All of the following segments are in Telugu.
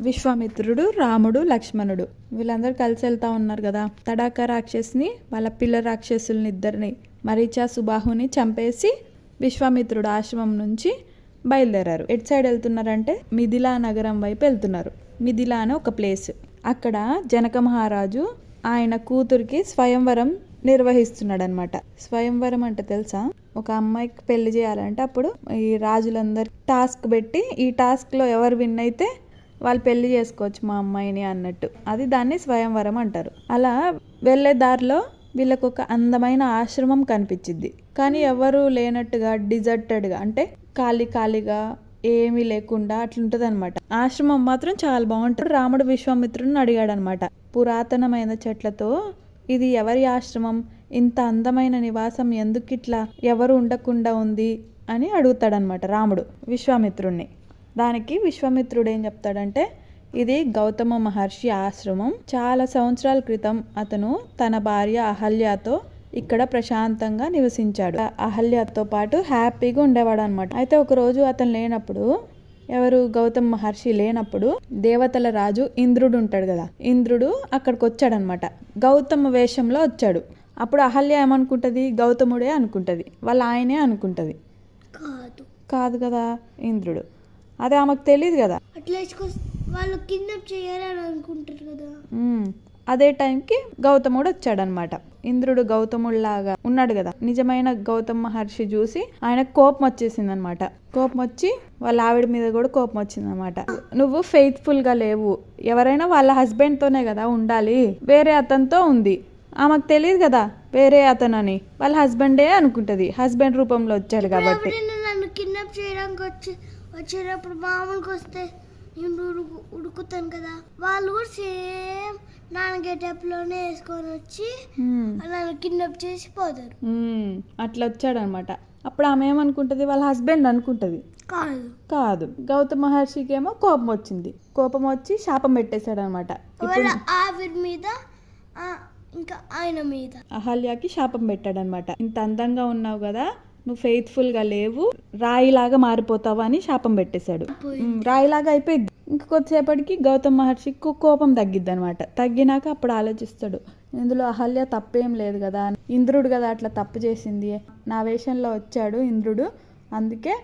విశ్వామిత్రుడు రాముడు లక్ష్మణుడు. వీళ్ళందరూ కలిసి వెళ్తా ఉన్నారు కదా. తడాక రాక్షసిని వాళ్ళ పిల్ల రాక్షసుల్ని ఇద్దరిని మరీచా సుబాహుని చంపేసి విశ్వామిత్రుడు ఆశ్రమం నుంచి బయలుదేరారు. ఎటు సైడ్ వెళ్తున్నారంటే మిథిలా నగరం వైపు వెళ్తున్నారు. మిథిలా అనే ఒక ప్లేస్. అక్కడ జనక మహారాజు ఆయన కూతురికి స్వయంవరం నిర్వహిస్తున్నాడు అనమాట స్వయంవరం అంటే తెలుసా? ఒక అమ్మాయికి పెళ్ళి చేయాలంటే అప్పుడు ఈ రాజులందరు టాస్క్ పెట్టి ఈ టాస్క్లో ఎవరు విన్ అయితే వాళ్ళు పెళ్ళి చేసుకోవచ్చు మా అమ్మాయిని అన్నట్టు. అది దాన్ని స్వయంవరం అంటారు. అలా వెళ్ళే దారిలో వీళ్ళకు ఒక అందమైన ఆశ్రమం కనిపించింది. కానీ ఎవరు లేనట్టుగా డిజర్టెడ్గా అంటే ఖాళీ ఖాళీగా ఏమీ లేకుండా అట్లుంటది అనమాట ఆశ్రమం మాత్రం చాలా బాగుంటుంది. రాముడు విశ్వామిత్రుని అడిగాడు అనమాట పురాతనమైన చెట్లతో ఇది ఎవరి ఆశ్రమం? ఇంత అందమైన నివాసం ఎందుకు ఇట్లా ఎవరు ఉండకుండా ఉంది అని అడుగుతాడనమాట రాముడు విశ్వామిత్రుణ్ణి. దానికి విశ్వామిత్రుడు ఏం చెప్తాడంటే ఇది గౌతమ మహర్షి ఆశ్రమం. చాలా సంవత్సరాల క్రితం అతను తన భార్య అహల్యతో ఇక్కడ ప్రశాంతంగా నివసించాడు. అహల్యతో పాటు హ్యాపీగా ఉండేవాడు అనమాట అయితే ఒక రోజు అతను లేనప్పుడు ఎవరు? గౌతమ్ మహర్షి లేనప్పుడు దేవతల రాజు ఇంద్రుడు ఉంటాడు కదా. ఇంద్రుడు అక్కడికి వచ్చాడనమాట గౌతమ వేషంలో వచ్చాడు. అప్పుడు అహల్య ఏమనుకుంటది? గౌతముడే అనుకుంటది. వాళ్ళ ఆయనే అనుకుంటది. కాదు. కాదు కదా ఇంద్రుడు. అదే ఆమెకు తెలియదు కదా. అట్లా వేసుకొస్- వాళ్ళు కిడ్నాప్ చేయాలని అనుకుంటారు కదా. ఉమ్. అదే టైంకి గౌతముడు వచ్చాడనమాట. ఇంద్రుడు గౌతముడిలాగా ఉన్నాడు కదా. నిజమైన గౌతమ్ మహర్షి చూసి ఆయన కోపం వచ్చేసింది అనమాట కోపం వచ్చి వాళ్ళ ఆవిడ మీద కూడా కోపం వచ్చింది అనమాట నువ్వు ఫెయిత్ఫుల్గా లేవు. ఎవరైనా వాళ్ళ హస్బెండ్ తోనే కదా ఉండాలి. వేరే అతనితో ఉంది. ఆమెకు తెలియదు కదా వేరే అతను అని వాళ్ళ హస్బెండే అనుకుంటది. హస్బెండ్ రూపంలో వచ్చాడు కాబట్టి. కిడ్నాప్ చేయడానికి వచ్చి వచ్చేటప్పుడు మామూలుగా వస్తే నేను ఉడుకు ఉడుకుతాను కదా. వాళ్ళు కూడా సేమ్ నాన్న గెటప్లోనే వేసుకొని వచ్చి. నన్ను కిడ్నాప్ చేసి పోతారు. అట్లా వచ్చాడనమాట. అప్పుడు ఆమె ఏమనుకుంటది? వాళ్ళ హస్బెండ్ అనుకుంటది. కాదు. కాదు. గౌతమ మహర్షికి ఏమో కోపం వచ్చింది. కోపం వచ్చి శాపం పెట్టేశాడు అనమాట ఆవిరి మీద ఇంకా ఆయన మీద. అహల్యకి శాపం పెట్టాడనమాట. ఇంత అందంగా ఉన్నావు కదా నువ్వు ఫెయిత్ఫుల్గా లేవు రాయిలాగా మారిపోతావు అని శాపం పెట్టేశాడు. రాయిలాగా అయిపోయింది. ఇంక కొద్దిసేపటికి గౌతమ్ మహర్షికి కోపం తగ్గిద్ది అనమాట తగ్గినాక అప్పుడు ఆలోచిస్తాడు ఇందులో అహల్య తప్పేం లేదు కదా ఇంద్రుడు కదా అట్లా తప్పు చేసింది. నా వేషంలో వచ్చాడు ఇంద్రుడు అందుకే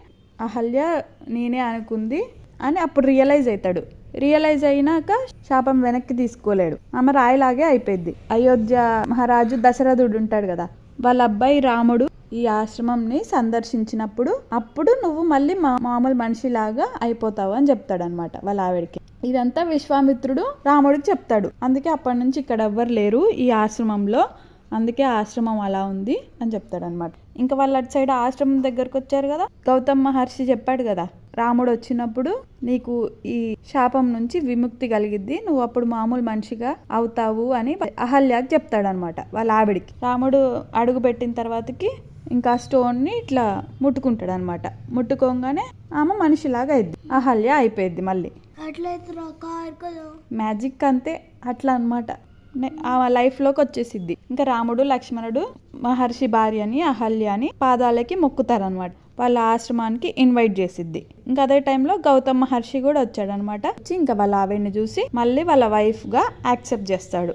అహల్య నేనే అనుకుంది అని అప్పుడు రియలైజ్ అవుతాడు రియలైజ్ అయినాక శాపం వెనక్కి తీసుకోలేడు. ఆమె రాయిలాగే అయిపోయింది. అయోధ్య మహారాజు దశరథుడు ఉంటాడు కదా వాళ్ళ అబ్బాయి రాముడు ఈ ఆశ్రమంని సందర్శించినప్పుడు అప్పుడు నువ్వు మళ్ళీ మా మామూలు మనిషిలాగా అయిపోతావు అని చెప్తాడనమాట వాళ్ళ ఆవిడకి. ఇదంతా విశ్వామిత్రుడు రాముడికి చెప్తాడు. అందుకే అప్పటి నుంచి ఇక్కడ ఎవ్వరు లేరు ఈ ఆశ్రమంలో. అందుకే ఆశ్రమం అలా ఉంది అని చెప్తాడనమాట ఇంకా వాళ్ళు అటు సైడ్ ఆశ్రమం దగ్గరకు వచ్చారు కదా? గౌతమ్ మహర్షి చెప్పాడు కదా రాముడు వచ్చినప్పుడు నీకు ఈ శాపం నుంచి విముక్తి కలిగిద్ది. నువ్వు అప్పుడు మామూలు మనిషిగా అవుతావు అని అహల్యాకి చెప్తాడనమాట వాళ్ళ ఆవిడికి రాముడు అడుగు పెట్టిన తర్వాతకి ఇంకా స్టోన్ని ఇట్లా ముట్టుకుంటాడు అనమాట ముట్టుకోగానే ఆమె మనిషిలాగా అయింది అహల్య అయిపోయింది మళ్ళీ. మ్యాజిక్ అంతే అట్లా అనమాట. ఆమె లైఫ్లోకి వచ్చేసిద్ది. ఇంకా రాముడు లక్ష్మణుడు మహర్షి భార్యని అహల్యని పాదాలకి మొక్కుతారనమాట. వాళ్ళ ఆశ్రమానికి ఇన్వైట్ చేసిద్ది. ఇంకా అదే టైంలో గౌతమ్ మహర్షి కూడా వచ్చాడనమాట. వచ్చి ఇంకా వాళ్ళ ఆవిడని చూసి మళ్ళీ వాళ్ళ వైఫ్గా యాక్సెప్ట్ చేస్తాడు.